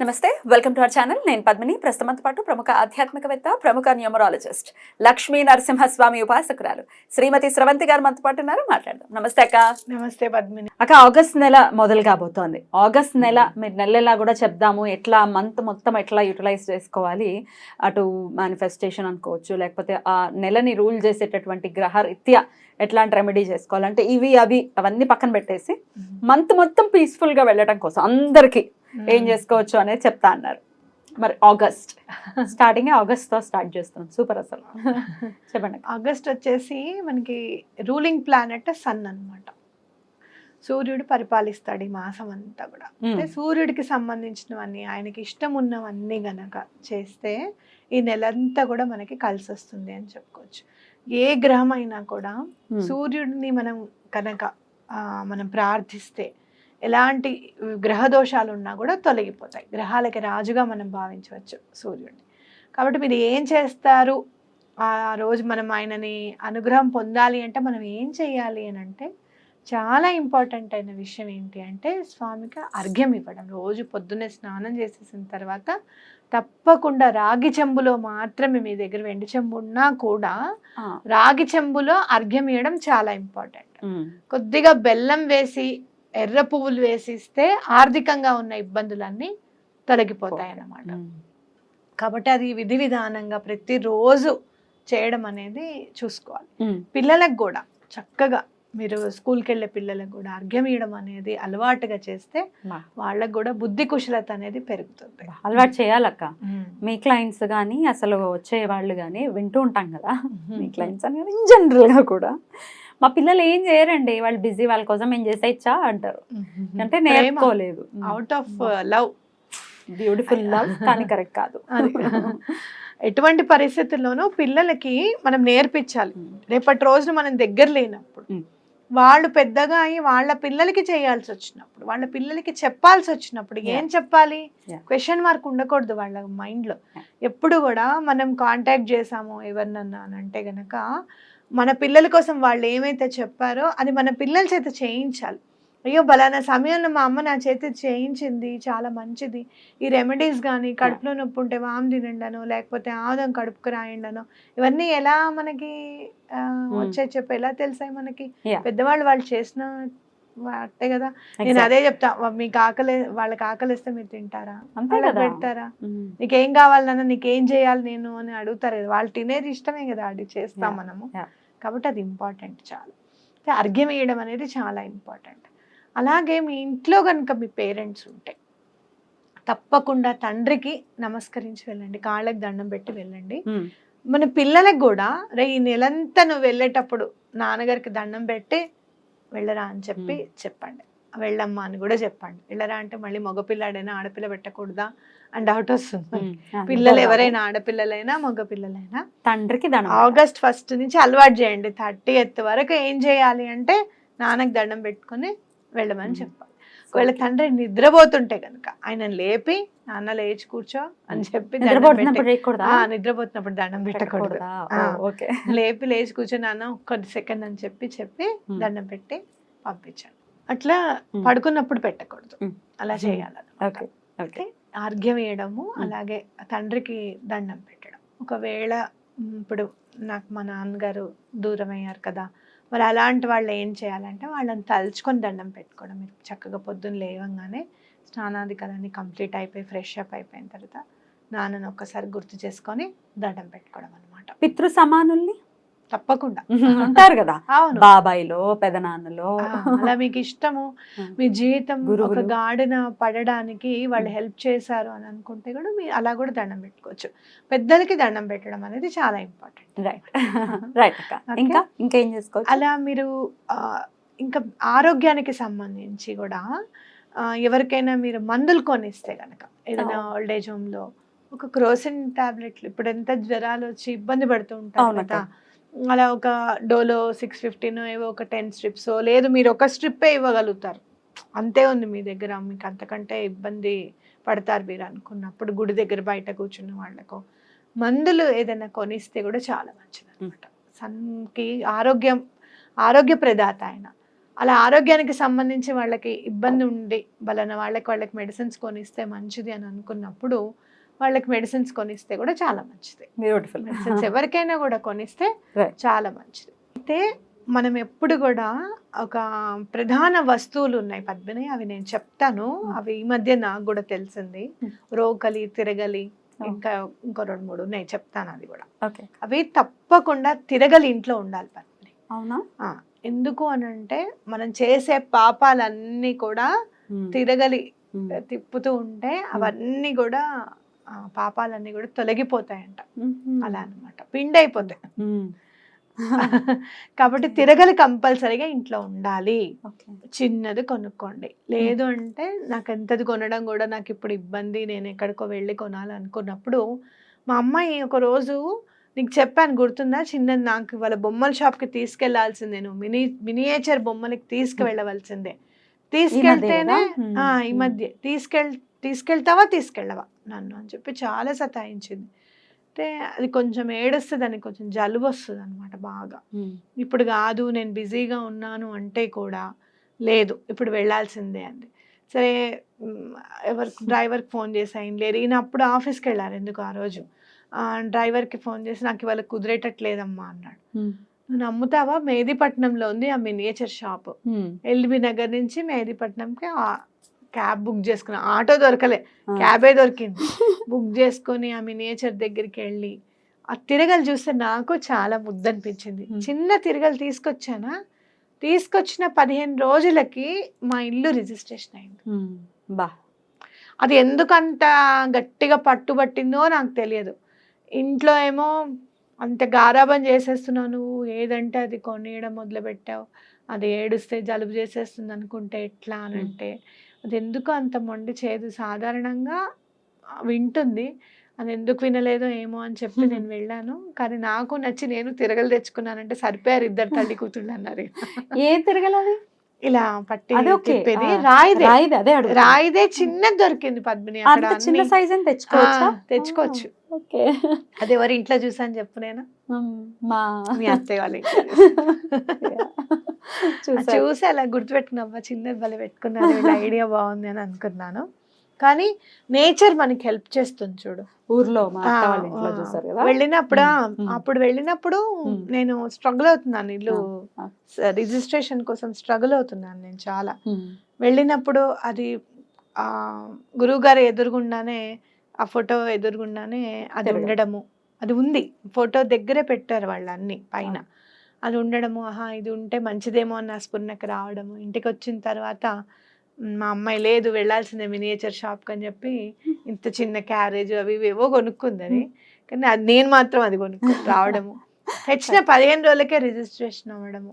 నమస్తే welcome to our channel. నేను పద్మిని. ప్రస్తుతంతో పాటు ప్రముఖ ఆధ్యాత్మికవేత్త ప్రముఖ న్యూమరాలజిస్ట్ లక్ష్మీ నరసింహస్వామి ఉపాసకురాలు శ్రీమతి స్రవంతి గారు మనతో పాటు ఉన్నారు. మాట్లాడదాం. నమస్తే అక్క. నమస్తే పద్మిని. అక్క ఆగస్ట్ నెల మొదలు కాబోతోంది. ఆగస్ట్ నెల మీరు నెలలా కూడా చెప్దాము ఎట్లా మంత్ మొత్తం ఎట్లా యూటిలైజ్ చేసుకోవాలి అటు మేనిఫెస్టేషన్ అనుకోవచ్చు లేకపోతే ఆ నెలని రూల్ చేసేటటువంటి గ్రహ రీత్యా ఎట్లాంటి రెమెడీ చేసుకోవాలంటే ఇవి అవి అవన్నీ పక్కన పెట్టేసి మంత్ మొత్తం peaceful గా వెళ్ళడం కోసం అందరికీ ఏం చేసుకోవచ్చు అనేది చెప్తా అన్నారు. మరి ఆగస్ట్. స్టార్టింగ్ ఆగస్ట్తో స్టార్ట్ చేస్తున్నాం. సూపర్ అసలు. చెప్పండి. ఆగస్ట్ వచ్చేసి మనకి రూలింగ్ ప్లానెట్ సన్ అన్నమాట. సూర్యుడు పరిపాలిస్తాడు ఈ మాసం అంతా కూడా. అంటే సూర్యుడికి సంబంధించినవన్నీ ఆయనకి ఇష్టం ఉన్నవన్నీ గనక చేస్తే ఈ నెలంతా కూడా మనకి కలిసి వస్తుంది అని చెప్పుకోవచ్చు. ఏ గ్రహం అయినా కూడా. సూర్యుడిని మనం కనుక ఆ, మనం ప్రార్థిస్తే ఎలాంటి గ్రహ దోషాలు ఉన్నా కూడా తొలగిపోతాయి. గ్రహాలకి రాజుగా మనం భావించవచ్చు సూర్యుడిని. కాబట్టి మీరు ఏం చేస్తారు? ఆ రోజు మనం ఆయనని అనుగ్రహం పొందాలి అంటే మనం ఏం చేయాలి అని అంటే చాలా ఇంపార్టెంట్ అయిన విషయం ఏంటి అంటే స్వామికి అర్ఘ్యం ఇవ్వడం. రోజు పొద్దున్నే స్నానం చేసేసిన తర్వాత తప్పకుండా రాగి చెంబులో మాత్రమే మీ దగ్గర వెండి చెంబు ఉన్నా కూడా రాగి చెంబులో అర్ఘ్యం ఇవ్వడం చాలా ఇంపార్టెంట్. కొద్దిగా బెల్లం వేసి ఎర్ర పువ్వులు వేసి ఇస్తే ఆర్థికంగా ఉన్న ఇబ్బందులన్నీ తొలగిపోతాయి అన్నమాట. కాబట్టి అది విధి విధానంగా ప్రతిరోజు చేయడం అనేది చూసుకోవాలి. పిల్లలకు కూడా చక్కగా మీరు స్కూల్కి వెళ్ళే పిల్లలకు కూడా అర్ఘ్యం ఇవ్వడం అనేది అలవాటుగా చేస్తే. వాళ్ళకు కూడా బుద్ధి కుశలత అనేది పెరుగుతుంది. అలవాటు చేయాలక్క. మీ క్లయింట్స్ కానీ అసలు వచ్చే వాళ్ళు కానీ వింటూ ఉంటాం కదా. మీ క్లయింట్స్ అని కాదు, in general గా కూడా. మా పిల్లలు ఏం చేయరండి వాళ్ళు బిజీ వాళ్ళ కోసం ఏం చేసేయచ్చా అంటారు. అంటే నేర్చుకోలేదు out of love beautiful love కానీ కరెక్ట్ కాదు. ఎటువంటి పరిస్థితుల్లోనూ పిల్లలకి మనం నేర్పించాలి. రేపటి రోజున మనం దగ్గర లేనప్పుడు. వాళ్ళు పెద్దగా అయ్యి వాళ్ళ పిల్లలకి చేయాల్సి వచ్చినప్పుడు వాళ్ళ పిల్లలకి చెప్పాల్సి వచ్చినప్పుడు ఏం చెప్పాలి. క్వశ్చన్ మార్క్ ఉండకూడదు వాళ్ళ మైండ్లో. Yeah. ఎప్పుడు కూడా మనం కాంటాక్ట్ చేసాము ఎవరినన్నా అని అంటే గనక మన పిల్లల కోసం వాళ్ళు ఏమైతే చెప్పారో అది మన పిల్లల చేత చేయించాలి. అయ్యో బలానా సమయంలో మా అమ్మ నా చేతి చేయించింది చాలా మంచిది. ఈ రెమెడీస్ కానీ కడుపులో నొప్పి ఉంటే వామ్ తినండను లేకపోతే ఆదం కడుపుకు రాయండను ఇవన్నీ ఎలా మనకి వచ్చే చెప్పి. ఎలా తెలుసాయి మనకి. పెద్దవాళ్ళు వాళ్ళు చేసిన వాటే కదా. నేను అదే చెప్తా మీకు ఆకలి వాళ్ళకి ఆకలిస్తే మీరు తింటారా? పెడతారా. నీకేం కావాలన్నా నీకేం చేయాలి నేను? అని అడుగుతారు కదా. వాళ్ళు తినేది ఇష్టమే కదా అది చేస్తాం. మనము. కాబట్టి అది ఇంపార్టెంట్ చాలా. అర్ఘ్యం వేయడం అనేది చాలా ఇంపార్టెంట్. అలాగే మీ ఇంట్లో కనుక మీ పేరెంట్స్ ఉంటే తప్పకుండా తండ్రికి నమస్కరించి వెళ్ళండి. కాళ్ళకి దండం పెట్టి వెళ్ళండి. మన పిల్లలకు కూడా రే ఈ నెలంతా నువ్వు వెళ్ళేటప్పుడు నాన్నగారికి దండం పెట్టి వెళ్ళరా అని చెప్పి చెప్పండి. వెళ్ళమ్మా అని కూడా చెప్పండి. వెళ్ళరా అంటే మళ్ళీ మగపిల్లాడైనా ఆడపిల్ల పెట్టకూడదా అని డౌట్ వస్తుంది. పిల్లలు ఎవరైనా ఆడపిల్లలైనా మగ పిల్లలైనా తండ్రికి దండం ఆగస్ట్ ఫస్ట్ నుంచి అలవాటు చేయండి. థర్టీ ఎత్ వరకు ఏం చేయాలి అంటే నాన్నకి దండం పెట్టుకొని వెళ్ళమని. చెప్పాలి. ఒకవేళ తండ్రి నిద్రపోతుంటే కనుక ఆయన లేపి నాన్న లేచి కూర్చో అని చెప్పి దండం నిద్రపోతున్నప్పుడు దండం పెట్టకూడదు. లేపి లేచి కూర్చో నాన్న ఒక్క సెకండ్ అని చెప్పి చెప్పి. దండం పెట్టి పంపించాను అట్లా. పడుకున్నప్పుడు పెట్టకూడదు. అలా. చేయాలన్నమాట. ఓకే ఆర్ఘ్యం వేయడము అలాగే తండ్రికి దండం పెట్టడం. ఒకవేళ ఇప్పుడు నాకు మా నాన్నగారు దూరం అయ్యారు కదా మరి అలాంటి వాళ్ళు ఏం చేయాలంటే వాళ్ళని తలుచుకొని దండం పెట్టుకోవడం. మీరు చక్కగా పొద్దున్న లేవంగానే స్నానాధికారాన్ని కంప్లీట్ అయిపోయి ఫ్రెష్ అప్ అయిపోయిన తర్వాత నాన్నను ఒక్కసారి గుర్తు చేసుకొని దండం పెట్టుకోవడం అనమాట పితృ సమానుల్ని తప్పకుండా. ఉంటారు కదా బాబాయిలో పెదనాన్నలో. అలా మీకు ఇష్టము. మీ జీవితం ఒక. గాడిన పడడానికి వాళ్ళు హెల్ప్ చేశారు అని అనుకుంటే కూడా మీరు అలా కూడా దండం పెట్టుకోవచ్చు. పెద్దలకి దండం పెట్టడం అనేది చాలా ఇంపార్టెంట్. Right right. ఇంకా? ఇంకా ఏం చేసుకోవచ్చు? అలా మీరు ఇంకా ఆరోగ్యానికి సంబంధించి కూడా ఎవరికైనా మీరు మందులు కొనిస్తే కనుక ఏదైనా. ఓల్డ్ ఏజ్ హోమ్లో ఒక క్రోసిన్ టాబ్లెట్లు ఇప్పుడు ఎంత జ్వరాలు వచ్చి ఇబ్బంది పడుతూ ఉంటారు. కదా అలా ఒక డోలో సిక్స్ ఫిఫ్టీన్ ఏవో ఒక టెన్ స్ట్రిప్స్ లేదు మీరు ఒక స్ట్రిప్పే ఇవ్వగలుగుతారు. అంతే ఉంది మీ దగ్గర మీకు అంతకంటే ఇబ్బంది పడతారు మీరు అనుకున్నప్పుడు గుడి దగ్గర బయట కూర్చున్న వాళ్ళకు. మందులు ఏదైనా కొనిస్తే కూడా చాలా మంచిది అనమాట సన్కి ఆరోగ్యం ఆరోగ్య ప్రదాత ఆయన. అలా ఆరోగ్యానికి సంబంధించి వాళ్ళకి ఇబ్బంది ఉండి వలన వాళ్ళకి వాళ్ళకి మెడిసిన్స్ కొనిస్తే మంచిది అని అనుకున్నప్పుడు వాళ్ళకి మెడిసిన్స్ కొనిస్తే కూడా చాలా మంచిది బ్యూటిఫుల్ మెడిసిన్స్ ఎవరికైనా కూడా కొనిస్తే. చాలా మంచిది అయితే మనం ఎప్పుడు కూడా ఒక ప్రధాన వస్తువులు ఉన్నాయి పద్మిని అవి నేను చెప్తాను Hmm. అవి ఈ మధ్య నాకు కూడా తెలిసింది Hmm. రోకలి తిరగలి Oh. ఇంకా ఇంకో రెండు మూడు ఉన్నాయి చెప్తాను అది కూడా అవి తప్పకుండా తిరగలి ఇంట్లో ఉండాలి పద్మిని అవునా ఎందుకు అని అంటే మనం చేసే పాపాలన్నీ కూడా ఉమ్. తిరగలి. తిప్పుతూ ఉంటే అవన్నీ కూడా పాపాలన్నీ కూడా తొలగిపోతాయంట. అలా అన్నమాట. పిండి అయిపోతాయి. కాబట్టి తిరగలి కంపల్సరీగా ఇంట్లో ఉండాలి. చిన్నది కొనుక్కోండి. లేదు అంటే నాకు ఎంతది కొనడం కూడా నాకు ఇప్పుడు ఇబ్బంది. నేను ఎక్కడికో వెళ్ళి కొనాలనుకున్నప్పుడు మా అమ్మాయి ఒక రోజు నీకు చెప్పాను గుర్తుందా? చిన్నది నాకు వాళ్ళ బొమ్మల షాప్కి తీసుకెళ్ళాల్సిందే నువ్వు. Mini miniature బొమ్మలకి తీసుకువెళ్ళవలసిందే. తీసుకెళ్తేనే ఈ. మధ్య తీసుకెళ్ తీసుకెళ్తావా తీసుకెళ్ళవా? నన్ను అని చెప్పి చాలా సతాయించింది. అంటే అది కొంచెం ఏడుస్తుంది దానికి కొంచెం జలుబు వస్తుంది అనమాట బాగా. ఇప్పుడు కాదు నేను బిజీగా ఉన్నాను అంటే కూడా లేదు ఇప్పుడు వెళ్ళాల్సిందే అంది. సరే ఎవరికి డ్రైవర్కి ఫోన్ చేసి ఆయన లేరు ఈయన అప్పుడు ఆఫీస్కి వెళ్ళారు ఎందుకు ఆ రోజు? డ్రైవర్కి ఫోన్ చేసి నాకు ఇవాళ కుదిరేటట్లేదమ్మా అన్నాడు. నువ్వు నమ్ముతావా? మేదీపట్నంలో ఉంది ఆ మినియేచర్ షాప్. ఎల్బీ నగర్ నుంచి మేదీపట్నంకి క్యాబ్ బుక్ చేసుకున్నా. ఆటో దొరకలే. క్యాబే దొరికింది. బుక్ చేసుకొని ఆ మినియేచర్ దగ్గరికి వెళ్ళి ఆ తిరగలు చూస్తే నాకు చాలా ముద్దనిపించింది. Hmm. చిన్న తిరగలు తీసుకొచ్చానా? తీసుకొచ్చిన పదిహేను రోజులకి మా ఇల్లు రిజిస్ట్రేషన్ అయింది. బా. అది ఎందుకంత గట్టిగా పట్టుబట్టిందో నాకు తెలియదు. ఇంట్లో ఏమో అంత గారాబం చేసేస్తున్నావు నువ్వు. ఏదంటే అది కొనియడం మొదలుపెట్టావు. అది ఏడుస్తే జలుబు చేసేస్తుంది అనుకుంటే ఎట్లా అని. అంటే అది ఎందుకు అంత మొండి చేయదు సాధారణంగా వింటుంది. అది ఎందుకు వినలేదో ఏమో అని చెప్పి. నేను వెళ్ళాను. కానీ నాకు నచ్చి నేను తిరగలు తెచ్చుకున్నానంటే సరిపోయారు ఇద్దరు తల్లి కూతుళ్ళు అన్నారు. ఏ తిరగలది ఇలా పట్టి తిప్పేది. ఆ, రాయిదే. అదే రాయిదే చిన్నది దొరికింది పద్మిని చిన్న సైజ్ అని తెచ్చుకోవచ్చా? తెచ్చుకోవచ్చు. ఓకే. అది ఎవరి ఇంట్లో చూసాను చెప్పు నేను. మా మీ అత్తయ్య వాళ్ళ చూసా. అలా గుర్తుపెట్టుకున్నావా చిన్నది భలే పెట్టుకున్నాను ఐడియా బాగుంది అని అనుకున్నాను కానీ నేచర్ మనకి హెల్ప్ చేస్తుంది చూడు ఊర్లో వెళ్ళినప్పుడు. అప్పుడు వెళ్ళినప్పుడు. నేను స్ట్రగుల్ అవుతున్నాను ఇల్లు రిజిస్ట్రేషన్ కోసం స్ట్రగుల్ అవుతున్నాను నేను చాలా. వెళ్ళినప్పుడు అది ఆ గురువు గారు ఎదురుగుండానే ఆ ఫోటో ఎదురుగుండానే అది. ఉండడము అది ఉంది ఫోటో దగ్గరే పెట్టారు వాళ్ళు అన్ని పైన అది ఉండడము ఆహా ఇది ఉంటే మంచిదేమో అని నా స్ఫురణకు రావడము. ఇంటికి వచ్చిన తర్వాత మ్, అమ్మాయి లేదు వెళ్ళాల్సిందే మినియేచర్ షాప్ అని చెప్పి ఇంత చిన్న క్యారేజ్ అవి ఇవి ఏవో కొనుక్కుంది అది. కానీ అది నేను మాత్రం అది కొనుక్కు రావడము. తెచ్చిన పదిహేను రోజులకే రిజిస్ట్రేషన్ అవ్వడము.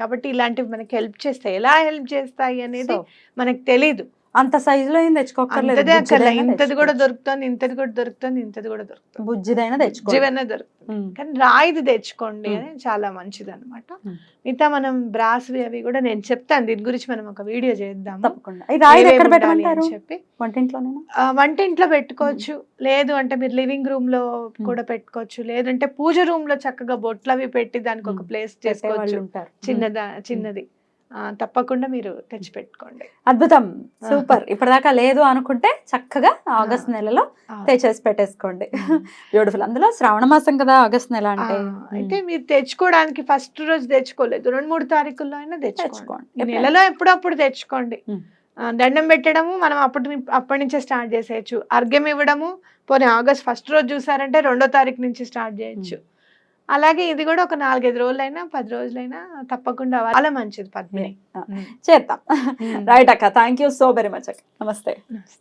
కాబట్టి ఇలాంటివి మనకి హెల్ప్ చేస్తాయి. ఎలా హెల్ప్ చేస్తాయి అనేది మనకు తెలీదు. అంత సైజ్లో ఏం తెచ్చుకోకర్లేదు ఇంతది కూడా. దొరుకుతుంది ఇంతది కూడా దొరుకుతుంది ఇంతది కూడా దొరుకుతుంది. బుజ్జిదైనా తెచ్చుకో జీవన దొరుకుతుంది. కానీ రాయిది తెచ్చుకోండి అని చాలా మంచిది అనమాట. మిగతా మనం బ్రాస్వి అవి కూడా నేను చెప్తాను దీని గురించి మనం ఒక వీడియో చేద్దాం తప్పకుండా. చెప్పి. వంటింట్లో పెట్టుకోవచ్చు. లేదు అంటే మీరు లివింగ్ రూమ్లో కూడా పెట్టుకోవచ్చు. లేదంటే పూజ రూమ్లో చక్కగా బొట్లు అవి పెట్టి దానికి ఒక. ప్లేస్ చేసుకోవచ్చు. చిన్నదా చిన్నది. తప్పకుండా మీరు తెచ్చి పెట్టుకోండి అద్భుతం సూపర్. ఇప్పటిదాకా లేదు అనుకుంటే చక్కగా ఆగస్ట్ నెలలో. తెచ్చేసి పెట్టేసుకోండి. బ్యూటిఫుల్ అందులో శ్రావణ మాసం కదా ఆగస్ట్ నెల అంటే. అయితే మీరు తెచ్చుకోవడానికి ఫస్ట్ రోజు తెచ్చుకోలేదు. రెండు మూడు తారీఖుల్లో అయినా తెచ్చుకోండి. నెలలో ఎప్పుడప్పుడు తెచ్చుకోండి. దండం పెట్టడము మనం అప్పటి అప్పటి నుంచే స్టార్ట్ చేసేయచ్చు. అర్ఘ్యం ఇవ్వడము పోనీ ఆగస్ట్ ఫస్ట్ రోజు చూసారంటే రెండో తారీఖు నుంచి స్టార్ట్ చేయొచ్చు. అలాగే ఇది కూడా ఒక నాలుగైదు రోజులైనా పది రోజులైనా తప్పకుండా చాలా మంచిది పద్మిని. చేద్దాం. రైట్ అక్క. Thank you so very much అక్క. నమస్తే. నమస్తే.